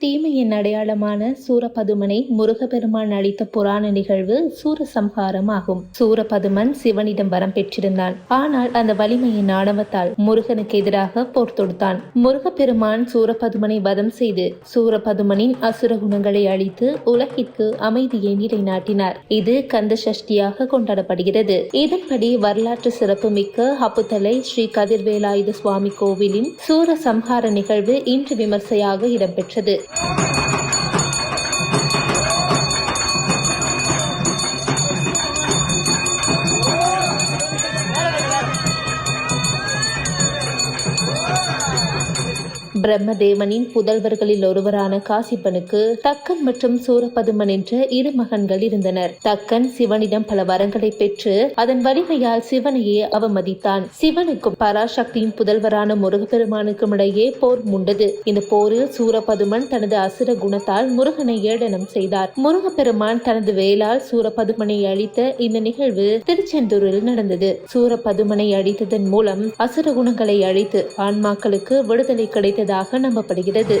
தீமையின் அடையாளமான சூரபதுமனை முருகப்பெருமான் அளித்த புராண நிகழ்வு சூரசம்ஹாரம் ஆகும். சூரபதுமன் சிவனிடம் வரம் பெற்றிருந்தான். ஆனால் அந்த வலிமையின் ஆணவத்தால் முருகனுக்கு எதிராக போர் தொடுத்தான். முருகப்பெருமான் சூரபதுமனை வதம் செய்து சூரபதுமனின் அசுர குணங்களை அழித்து உலகிற்கு அமைதியை நிலைநாட்டினார். இது கந்த சஷ்டியாக கொண்டாடப்படுகிறது. இதன்படி வரலாற்று சிறப்புமிக்க அப்புத்தலை ஸ்ரீ கதிர்வேலாயுத சுவாமி கோவிலின் சூரசம்ஹார நிகழ்வு இன்று விமர்சையாக இடம்பெற்றது. Thank you. பிரம்மதேவனின் புதல்வர்களில் ஒருவரான காசிப்பனுக்கு தக்கன் மற்றும் சூரபதுமன் என்ற இரு மகன்கள் இருந்தனர். தக்கன் சிவனிடம் பல வரங்களை பெற்று அதன் வலிமையால் சிவனையே அவமதித்தான். சிவனுக்கும் பராசக்தியின் புதல்வரான முருகப்பெருமானுக்கும் இடையே போர் முண்டது. இந்த போரில் சூரபதுமன் தனது அசுர குணத்தால் முருகனை ஏடனம் செய்தார். முருகப்பெருமான் தனது வேலால் சூரபதுமனை அழித்த இந்த நிகழ்வு திருச்செந்தூரில் நடந்தது. சூரபதுமனை அழித்ததன் மூலம் அசுர குணங்களை அழித்து ஆன்மாக்களுக்கு விடுதலை உள்ளதாக நம்பப்படுகிறது.